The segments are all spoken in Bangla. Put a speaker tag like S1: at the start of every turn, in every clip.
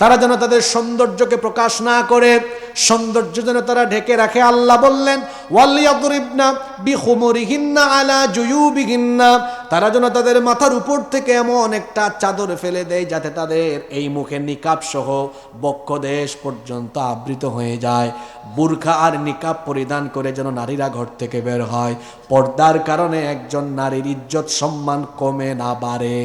S1: তারা যেন তাদের সৌন্দর্যকে প্রকাশ না করে, সৌন্দর্য যেন তারা ঢেকে রাখে। আল্লাহ বললেন আলা তারা যেন তাদের মাথার উপর থেকে এমন একটা চাদর ফেলে দেয়, যাতে তাদের এই মুখে নিকাব সহ বক্ষদেশ পর্যন্ত আবৃত হয়ে যায়। বুরখা আর নিকাব পরিধান করে যেন নারীরা ঘর থেকে বের হয়। পর্দার কারণে একজন নারীর ইজ্জত সম্মান কমে না বাড়ে।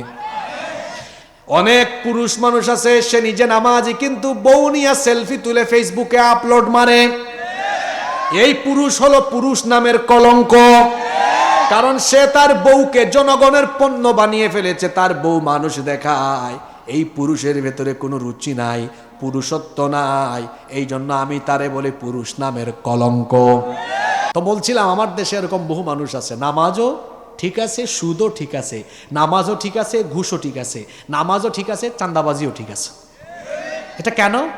S1: অনেক পুরুষ মানুষ আছে, সে নিজে নামাজি, কিন্তু বউ নিয়ে সেলফি তুলে ফেসবুকে আপলোড মারে। এই পুরুষ হলো পুরুষ নামের কলঙ্ক। কারণ সে তার বউকে জনগণের পণ্য বানিয়ে ফেলেছে, তার বউ মানুষ দেখায়। এই পুরুষের ভেতরে কোনো রুচি নাই, পুরুষত্ব নাই। এই জন্য আমি তারে বলি পুরুষ নামের কলঙ্ক। তো বলছিলাম, আমার দেশে এরকম বহু মানুষ আছে, নামাজও ঠিক আছে, সুদও ঠিক আছে, নামাজও ঠিক আছে, ঘুষও ঠিক আছে, নামাজও ঠিক আছে, চান্দাবাজিও ঠিক আছে। এটা কেন?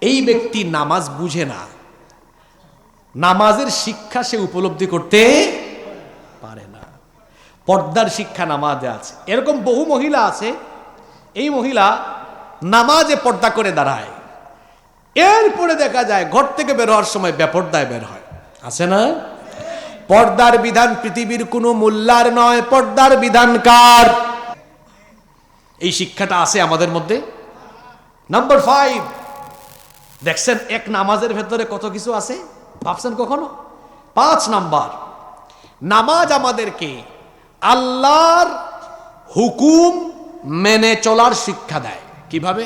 S1: এই ব্যক্তি নামাজ বুঝে না। নামাজের শিক্ষা সে উপলব্ধি করতে পারে না। পর্দার শিক্ষা নামাজে আছে। এরকম বহু মহিলা আছে, এই মহিলা নামাজে পর্দা করে দাঁড়ায়। এরপরে দেখা যায়, ঘর থেকে বের হওয়ার সময় বেপর্দায় বের হয়। আছে না? পর্দার বিধান পৃথিবীর কোনো মূল্যার নয়, পর্দার বিধান কার? এই শিক্ষাটা আছে আমাদের মধ্যে। নাম্বার ফাইভ দেখছেন, এক নামাজের ভেতরে কত কিছু আছে? ভাবছেন কখনো? পাঁচ নাম্বার, নামাজ আমাদেরকে আল্লাহর হুকুম মেনে চলার শিক্ষা দেয়। কীভাবে?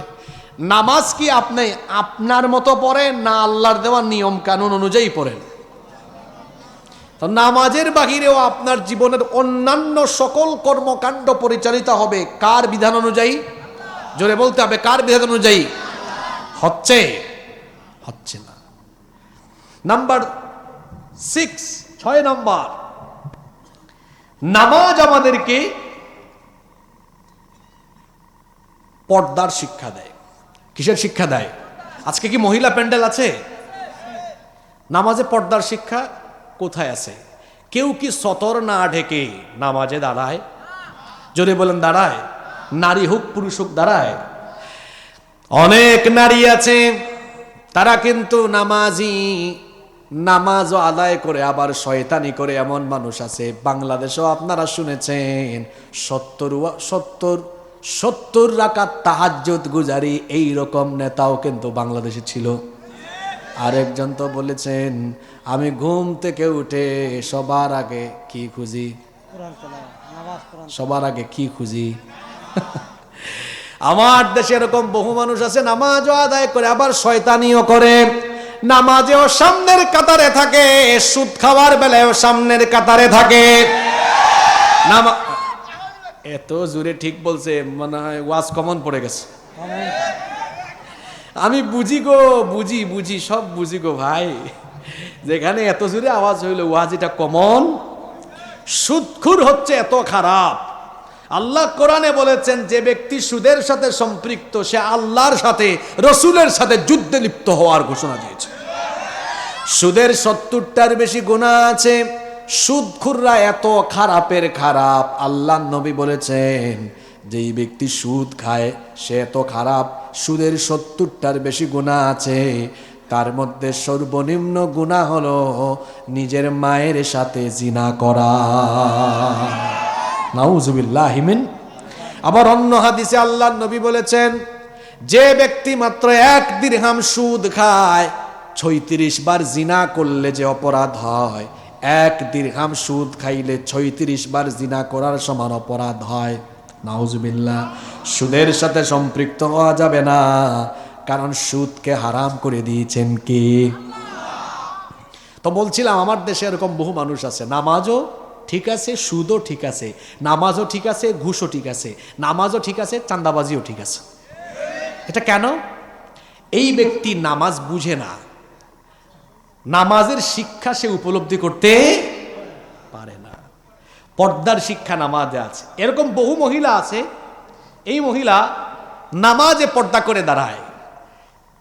S1: নামাজ কি আপনি আপনার মতো পড়েন, না আল্লাহর দেওয়া নিয়ম কানুন অনুযায়ী পড়েন? তো নামাজের বাহিরেও আপনার জীবনের অন্যান্য সকল কর্মকাণ্ড পরিচালিত হবে। কার বিধান অনুযায়ী? জোরে বলতে হবে, কার বিধান অনুযায়ী? হচ্ছে। হচ্ছে না। নাম্বার সিক্স, ছয় নাম্বার। নামাজ আমাদেরকে পর্দার শিক্ষা দেয়। কিসের শিক্ষা দেয়? আজকে কি মহিলা প্যান্ডেল আছে? নামাজে পর্দার শিক্ষা কোথায় আছে? কেউ কি সতর না ঢেকে নামাজে দাঁড়ায়? যদি বলেন, দাঁড়ায়। নারী হোক, পুরুষ হোক, দাঁড়ায়। অনেক নারী আছে, তারা কিন্তু নামাজি, নামাজও আদায় করে, আবার শয়তানি করে এমন মানুষ আছে। বাংলাদেশেও আপনারা শুনেছেন, সত্তর সত্তর সত্তর রাকাত তাহাজ্জুদ গুজারি এই রকম নেতাও কিন্তু বাংলাদেশে ছিল। আরেকজন তো বলেছেন আমি ঘুম থেকে উঠে সবার আগে কি খুঁজি? সবার আগে কি খুঁজি? আমার দেশে এরকম বহু মানুষ আছে নামাজও আদায় করে আবার শয়তানিও করে। নামাজেও সামনের কাতারে থাকে সুদ খাওয়ার বেলায়ও সামনের কাতারে থাকে। এত জোরে ঠিক বলছে মনে হয় ওয়াজ কমন পড়ে গেছে। আমি বুঝি গো, বুঝি বুঝি, সব বুঝি গো ভাই। যেখানে এত জোরে আওয়াজ হইল, ওয়াজ এটা কমন? সুদখুর হচ্ছে এত খারাপ। আল্লাহ কোরআনে বলেছেন, যে ব্যক্তি সুদের সাথে সম্পৃক্ত, সে আল্লাহর সাথে, রসুলের সাথে যুদ্ধে লিপ্ত হওয়ার ঘোষণা দিয়েছে। সুদের সত্তরটার বেশি গুণা আছে। সুদখুররা এত খারাপের খারাপ। আল্লাহ নবী বলেছেন যেই ব্যক্তি সুদ খায়, সে এত খারাপ। সুদের সত্তরটার বেশি গুণা আছে। তার মধ্যে সর্বনিম্ন গুণা হলো নিজের মায়ের সাথে জিনা করা। নাউজুবিল্লাহ হিমিন আবার অন্য হাদিসে আল্লাহ নবী বলেছেন, যে ব্যক্তি মাত্র এক দিরহাম সুদ খায়, ছয়ত্রিশ বার জিনা করলে যে অপরাধ হয়। এক দীর্ঘাম সুদ খাইলে ছয়ত্রিশ বার জিনা করার সমান অপরাধ হয়। নাউজুবিল্লাহ, সুদের সাথে সম্পৃক্ত হওয়া যাবে না, কারণ সুদকে হারাম করে দিয়েছেন কি? তো বলছিলাম, আমার দেশে এরকম বহু মানুষ আছে, নামাজও ঠিক আছে, সুদও ঠিক আছে, নামাজও ঠিক আছে, ঘুষও ঠিক আছে, নামাজও ঠিক আছে চান্দাবাজিও ঠিক আছে। এটা কেন? এই ব্যক্তি নামাজ বুঝে না, নামাজের শিক্ষা সে উপলব্ধি করতে পর্দার শিক্ষা নামাজে আছে। এরকম বহু মহিলা আছে, এই মহিলা নামাজে পর্দা করে দাঁড়ায়।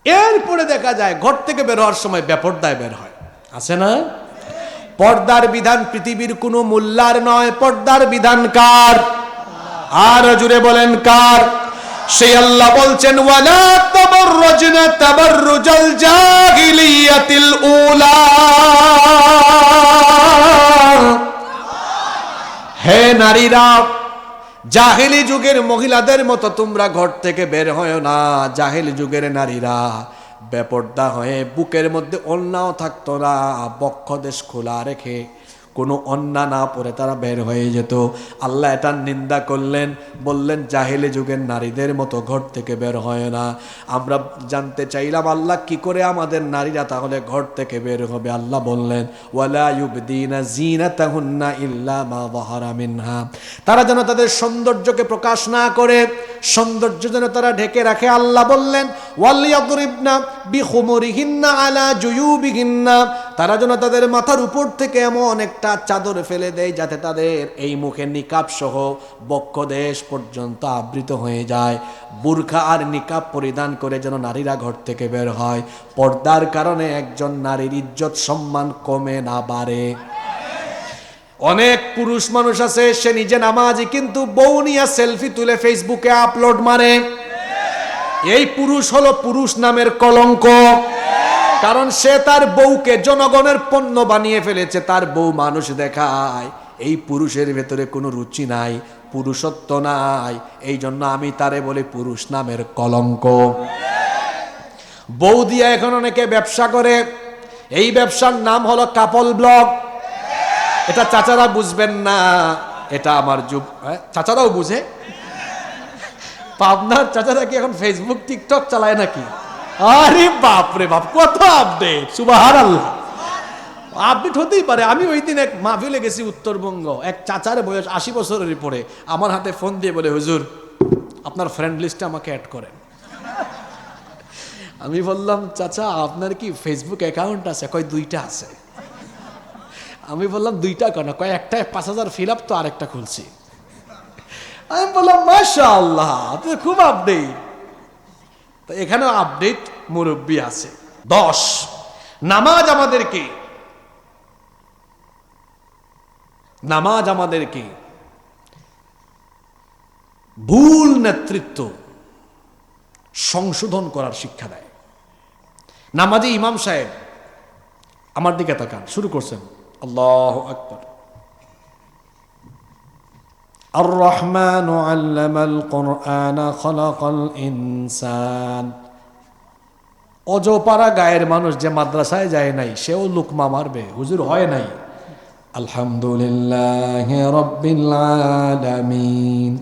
S1: এরপরে দেখা যায়, ঘর থেকে বের হওয়ার সময় বেপর্দায় বের হয়। আছে না? পর্দার বিধান পৃথিবীর কোনো মূল্যার নয়। পর্দার বিধান কার? আর জুড়ে বলেন কার? সেই আল্লাহ বলছেন, ওয়ালা হে নারীরা, জাহেলি যুগের মহিলাদের মতো তোমরা ঘর থেকে বের হয় না। জাহেলি যুগের নারীরা, বেপর্দা হয়ে বুকের মধ্যে অন্যাও থাকতো না। বক্ষদেশ খোলা রেখে কোনো অন্যা না পরে তারা বের হয়ে যেত। আল্লাহ এটার নিন্দা করলেন, বললেন, জাহিলি যুগের নারীদের মতো ঘর থেকে বের হয় না। আমরা জানতে চাইলাম, আল্লাহ কি করে আমাদের নারীরা তাহলে ঘর থেকে বের হবে? আল্লাহ বললেন, ওয়ালা জিনাতাহুন্না ইল্লা মা মিনহা। তারা যেন তাদের সৌন্দর্যকে প্রকাশ না করে, সৌন্দর্য যেন তারা ঢেকে রাখে। আল্লাহ বললেন ওয়ালিয়াদরিবনা বিখুমুরিহিন্না আলা জুয়ুবিহিন্না। তারা যেন তাদের মাথার উপর থেকে এমন একটা চাদর ফেলে দেয় যাতে তাদের এই মুখে নিকাব সহ বক্ষদেশ পর্যন্ত আবৃত হয়ে যায়। বুরখা আর নিকাব পরিধান করে যেন নারীরা ঘর থেকে বের হয়। পর্দার কারণে একজন নারীর ইজ্জত সম্মান কমে না বাড়ে। অনেক পুরুষ মানুষ আছে, সে নিজে নামাজি, কিন্তু বউ নিয়ে সেলফি তুলে ফেসবুকে আপলোড মারে। এই পুরুষ হলো পুরুষ নামের কলঙ্ক। কারণ সে তার বউকে জনগণের পণ্য বানিয়ে ফেলেছে তার বউ মানুষ দেখায়। এই পুরুষের ভেতরে কোনো রুচি নাই পুরুষত্ব নাই। এই জন্য আমি তারে বলি পুরুষ নামের কলঙ্ক। বউ দিয়া এখন অনেকে ব্যবসা করে। এই ব্যবসার নাম হলো কাপল ব্লগ। এটা চাচারা বুঝবেন না এটা আমার যুগ হ্যাঁ, চাচারাও বুঝে। পাবনার চাচারা কি এখন ফেসবুক টিকটক চালায় নাকি? আরে বাপ রে বাপ, কত আপডেট সুবাহার আল্লাহ আপডেট হতেই পারে, আমি ওই দিন এক মাহফিলে গেছি উত্তরবঙ্গ, এক চাচার বয়স আশি বছরের পরে আমার হাতে ফোন দিয়ে বলে, হুজুর, আপনার ফ্রেন্ড লিস্টে আমাকে অ্যাড করেন। আমি বললাম, চাচা, আপনার কি ফেসবুক অ্যাকাউন্ট আছে? কয়, দুইটা আছে। আমি বললাম, দুইটা কেন? কয়, একটা পাঁচ হাজার ফিল আপ তো আরেকটা খুলছি। আমি বললাম মাশা আল্লাহ খুব আপডেট তো এখানেও আপডেট মুরব্বী আছে। দশ, নামাজ আমাদেরকে নামাজ আমাদেরকে ভুল নেতৃত্ব সংশোধন করার শিক্ষা দেয়। নামাজি ইমাম সাহেব আমার দিকে তাকান, শুরু করছেন, আল্লাহ আকবর। الرحمن علم القرآن خلق الإنسان অজপাড়া গায়ের মানুষ যে মাদ্রাসায় যায় নাই সেও লুকমা মারবে হুজুর হয় নাই আলহামদুলিল্লাহ রব্বিল আলামিন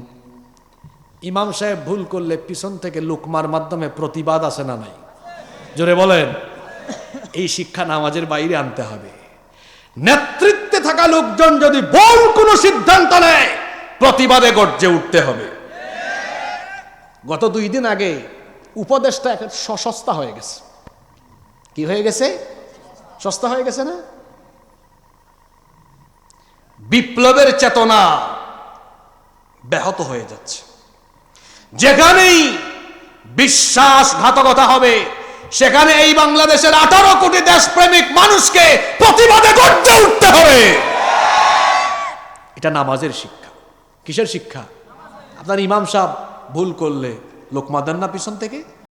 S1: ইমাম সাহেব ভুল করলে পিছন থেকে লুকমার মাধ্যমে প্রতিবাদ আসে না নাই জোরে বলেন এই শিক্ষা নামাজের বাইরে আনতে হবে নেতৃত্বে থাকা লোকজন যদি ভুল কোনো সিদ্ধান্ত নেয় প্রতিবাদে গর্জে উঠতে হবে। গত দুই দিন আগে উপদেশটা এখন সস্তা হয়ে গেছে। কি হয়ে গেছে? সস্তা হয়ে গেছে না? বিপ্লবের চেতনা ব্যাহত হয়ে যাচ্ছে। যেখানেই বিশ্বাসঘাতকতা হবে, সেখানে এই বাংলাদেশের আঠারো কোটি দেশপ্রেমিক মানুষকে প্রতিবাদে গর্জে উঠতে হবে। এটা নামাজের শিক্ষা। কিসের শিক্ষা? আপনার ইমাম সাহেব ভুল করলে লোকমা দেন না পিছন থেকে?